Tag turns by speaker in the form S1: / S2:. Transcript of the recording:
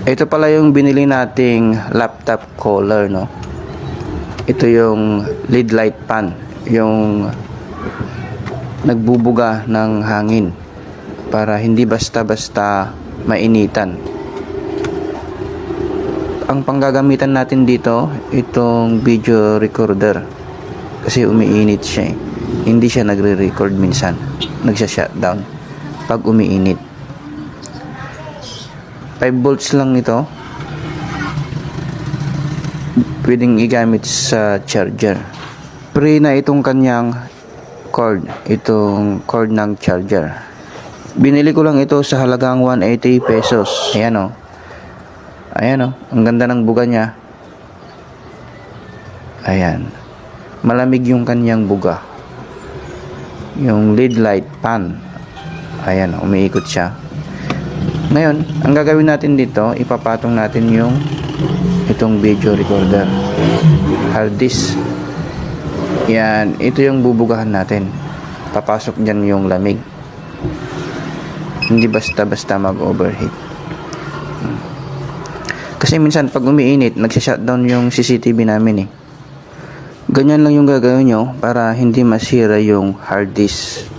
S1: Ito pala yung binili nating laptop collar, no? Ito yung lead light pan, yung nagbubuga ng hangin para hindi basta-basta mainitan. Ang panggagamitan natin dito, itong video recorder. Kasi umiinit siya eh. Hindi siya nagre-record minsan. Nagsha-shutdown pag umiinit. 5 volts lang ito. Pwedeng igamit sa charger. Pre na itong kanyang cord. Itong cord ng charger. Binili ko lang ito sa halagang 180 pesos. Ayan o. Ayan o. Ang ganda ng buga niya. Ayan. Malamig yung kanyang buga. Yung lead light pan. Ayan, umiikot siya. Ngayon, ang gagawin natin dito, ipapatong natin yung itong video recorder. Hard disk. Yan, ito yung bubugahan natin. Papasok dyan yung lamig. Hindi basta-basta mag-overheat. Kasi minsan pag umiinit, nagsha-shutdown yung CCTV namin eh. Ganyan lang yung gagawin nyo para hindi masira yung hard disk.